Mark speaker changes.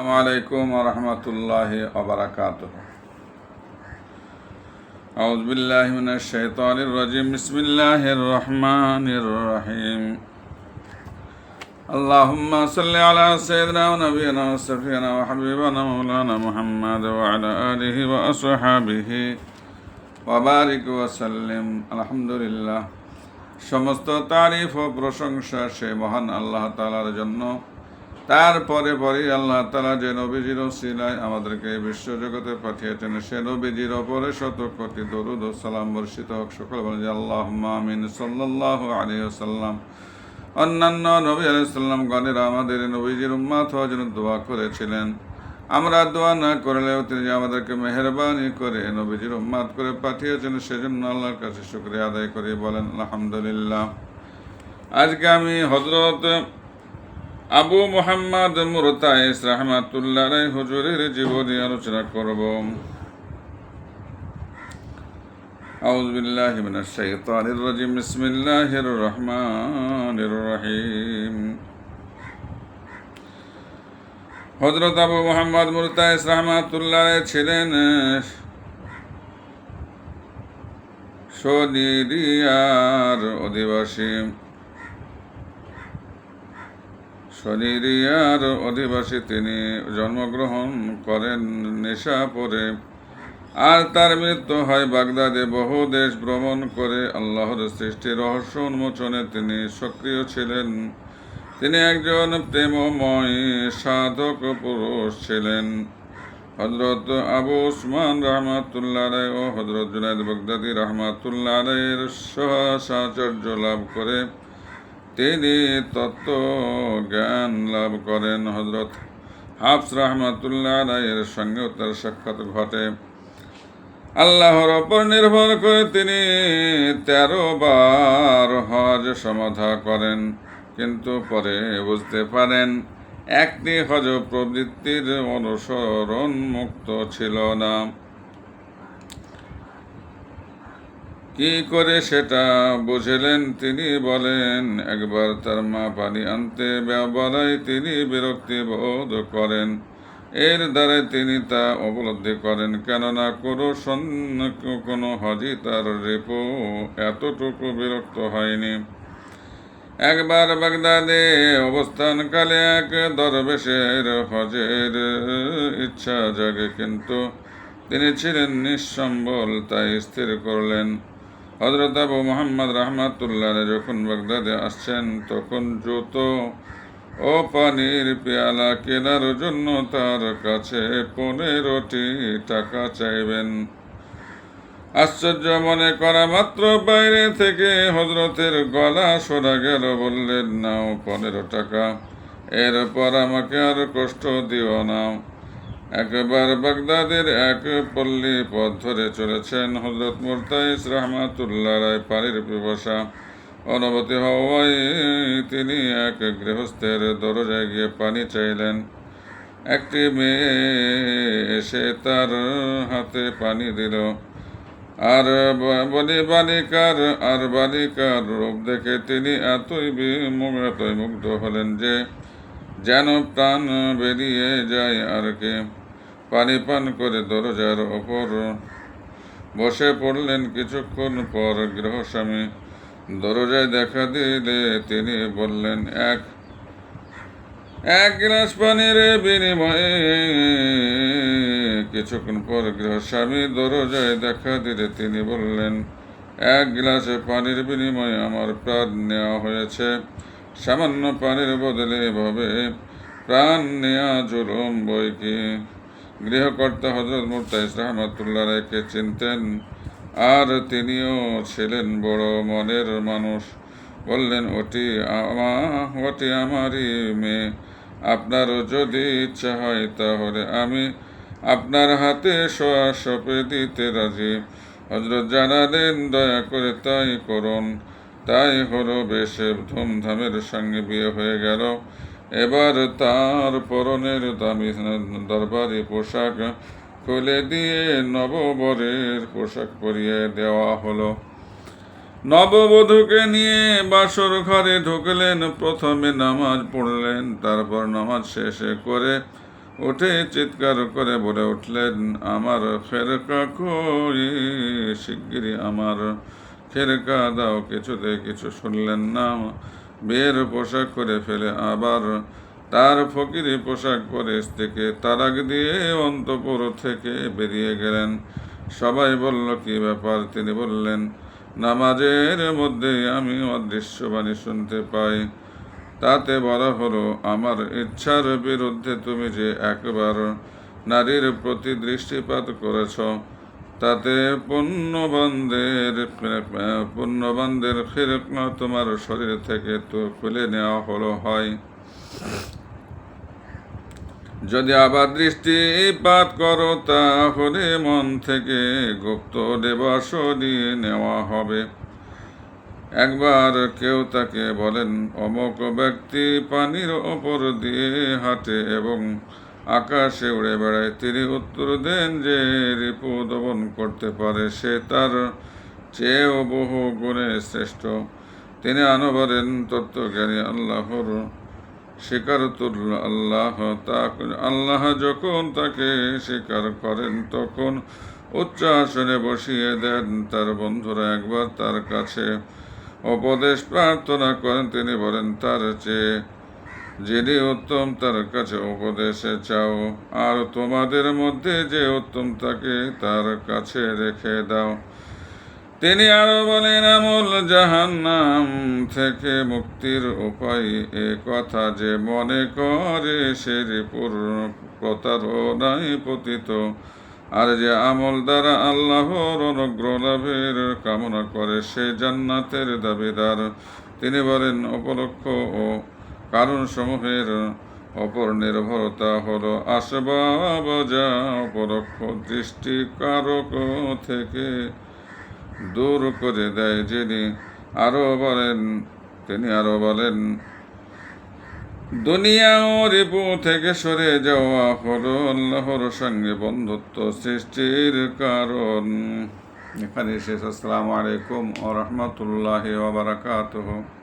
Speaker 1: السلام عليكم ورحمة الله وبركاته أعوذ بالله من الشيطان الرجيم بسم الله الرحمن الرحيم اللهم صل على سيدنا ونبينا وسفينا وحبيبنا مولانا محمد وعلى آله وأصحابه وبارك وسلم الحمد لله সমস্ত তারিফ ও প্রশংসা সে মহান আল্লাহ তালার জন্য তারপরে পরে আল্লাহ তালা যে নবীজির সিলায় আমাদেরকে এই বিশ্বজগতে পাঠিয়েছেন, সে নবীজির ওপরে শত কোটি দরুদ সালাম বর্ষিত হোক। সকল বলে যে আল্লাহ মামিন সাল্লাহ আলী সাল্লাম অন্যান্য নবী আলাইসাল্লাম গণের আমাদের নবীজির উম্মাত হওয়ার জন্য দোয়া করেছিলেন। আমরা দোয়া না করলেও তিনি আমাদেরকে মেহরবানি করে নবীজির উম্মাত করে পাঠিয়েছেন, সেজন্য আল্লাহর কাছে শুক্রিয়া আদায় করে বলেন, আলহামদুলিল্লাহ। আজকে আমি হজরত আবু মোহাম্মদ মুরতাইস রহমাতুল্লাহ রায় হুজুরের জীবনী আলোচনা করব أعوذ بالله من الشيطان الرجيم بسم الله الرحمن الرحيم হজরত আবু মোহাম্মদ মুরতাইস রহমাতুল্লাহ রায় ছিলেন সনিরিয়ার অধিবাসী শনিরিয়ার অধিবাসী তিনি জন্মগ্রহণ করেন নেশাপুরে আর তার মৃত্যু হয় বাগদাদে। বহু দেশ ভ্রমণ করে আল্লাহর সৃষ্টি রহস্য উন্মোচনে তিনি সক্রিয় ছিলেন। তিনি একজন প্রেমময় সাধক পুরুষ ছিলেন। হজরত আবু উসমান রহমাতুল্লাহ রায় ও হজরত জুনাইদ বাগদাদি রহমাতুল্লাহ রায়ের সাহসাচর্য লাভ করে। তিনি তত্ত্ব জ্ঞান লাভ করেন হজরত হাফস রহমাতুল্লাহ রায়ের সঙ্গেও তার সাক্ষাৎ ঘটে। আল্লাহর ওপর নির্ভর করে তিনি তেরো বার হজ সমাধা করেন, কিন্তু পরে বুঝতে পারেন একটি হজ প্রবৃত্তির অনুসরণ মুক্ত ছিল না। কি করে সেটা বুঝলেন? তিনি বলেন, একবার তার মা পানি আনতে ব্যবহারায় তিনি বিরক্তি বোধ করেন। এর দ্বারা তিনি তা উপলব্ধি করেন। কেননা কোনো কোনো হজি তার রেপো এতটুকু বিরক্ত হয়নি। একবার বাগদাদে অবস্থানকালে এক দরবেশের হজের ইচ্ছা জাগে, কিন্তু তিনি ছিলেন নিঃসম্বল, তাই স্থির করলেন। হজরত আবু মোহাম্মদ রহমাতুল্লাহ যখন বাগদাদে আসছেন, তখন জুতো ও পানির পেয়ালা, কেনার জন্য তার কাছে পনেরোটি টাকা চাইবেন। আশ্চর্য মনে করা মাত্র বাইরে থেকে হজরতের গলা শোনা গেল, বললেন, নাও পনেরো টাকা, এরপর আমাকে আর কষ্ট দিও না। একবার বাগদাদের এক পল্লী পথ ধরে চলেছেন হজরত মুরতাইস রহমাতুল্লাহ রায় পানির পিপাসা। অনুভূতি হওয়ায় তিনি এক গৃহস্থের দরজায় গিয়ে পানি চাইলেন। একটি মেয়ে এসে তার হাতে পানি দিল। আর বলি বালিকার আর বালিকার রূপ দেখে তিনি এতই এতই মুগ্ধ হলেন যে যেন প্রাণ বেরিয়ে যায় আর কি। পানি পান করে দরজার ওপর বসে পড়লেন কিছুক্ষণ পর গৃহস্বামী। দরজায় দেখা দিলে তিনি বললেন, এক এক গ্লাস পানির বিনিময়ে। কিছুক্ষণ পর গৃহস্বামী দরজায় দেখা দিলে তিনি বললেন, এক গ্লাস পানির বিনিময়ে আমার প্রাণ নেওয়া হয়েছে। সামান্য পানির বদলে এভাবে প্রাণ নেওয়া জুলুম বই কি? গৃহকর্তা হজরত মুরতাইস রহমতুল্লাহ রায়কে চিনতেন, আর তিনিও ছিলেন বড় মনের মানুষ। বললেন ওটি আমা ওটি আমারই মেয়ে আপনারও যদি ইচ্ছা হয় তাহলে আমি আপনার হাতে শোয়া সপে দিতে রাজি। হজরত জানালেন, দয়া করে তাই করুন। তাই হলো বেশ ধুমধামের সঙ্গে বিয়ে হয়ে গেল। এবার তার পরনের দামি দরবারি পোশাক খুলে দিয়ে নববরের পোশাক পরিয়ে দেওয়া হলো। নববধূকে নিয়ে বাসর ঘরে ঢুকলেন, প্রথমে নামাজ পড়লেন, তারপর নামাজ শেষে করে উঠে চিৎকার করে বলে উঠলেন, আমার ফেরকা কই? শিগগিরই আমার ফেরকা দাও, কিছুতে কিছু শুনলেন না। বিয়ের পোশাক করে ফেলে, আবার তার ফকিরি পোশাক পরে স্ত্রীকে তারাক দিয়ে অন্তপুর থেকে বেরিয়ে গেলেন। সবাই বলল, কি ব্যাপার? তিনি বললেন, নামাজের মধ্যে আমি অদৃশ্যবাণী শুনতে পাই। তাতে বলা হলো, আমার ইচ্ছার বিরুদ্ধে তুমি যে একবার নারীর প্রতি দৃষ্টিপাত করেছ তাতে পুণ্যবানদের পুণ্যবানদের ফিরকনা তোমার শরীর থেকে তো খুলে নেওয়া হলো, হয়। যদি আবার দৃষ্টিপাত করো, তাহলে মন থেকে গুপ্ত দেবাসনী নেওয়া হবে। একবার কেউ তাকে বলেন, অমক ব্যক্তি পানির ওপর দিয়ে হাঁটে এবং আকাশে উড়ে বেড়ায়, তিনি উত্তর দেন যে রিপু দমন করতে পারে, সে তার চেয়েও বহু গুণে শ্রেষ্ঠ। তিনি আনো বলেন তত্ত্বজ্ঞানী আল্লাহর স্বীকারতুল আল্লাহ তা আল্লাহ যখন তাকে স্বীকার করেন, তখন উচ্চ আসনে বসিয়ে দেন তার বন্ধুরা, একবার তার কাছে উপদেশ প্রার্থনা করেন, তিনি বলেন, তার চেয়ে যিনি উত্তম তার কাছে উপদেশে চাও, আর তোমাদের মধ্যে যে উত্তম তাকে তার কাছে রেখে দাও। তিনি আরও বলেন, আমল জাহান্নাম থেকে মুক্তির উপায় এ কথা যে মনে করে সে রিপুর প্রতারণায় পতিত। আর যে আমল দ্বারা আল্লাহর অনুগ্রহ লাভের কামনা করে, সে জান্নাতের দাবিদার। তিনি বলেন উপলক্ষ ও কারণসমূহের অপর নির্ভরতা হলো আসবাব, যা অপরক্ষ দৃষ্টি কারক থেকে দূর করে দেয়। যিনি আরও বলেন, তিনি আরও বলেন, দুনিয়া ও রিপু থেকে সরে যাওয়া হলো আল্লাহর সঙ্গে বন্ধুত্ব সৃষ্টির কারণ। এখানে শেষ আসসালামু আলাইকুম ও রহমতুল্লাহ ওবরাকাতহ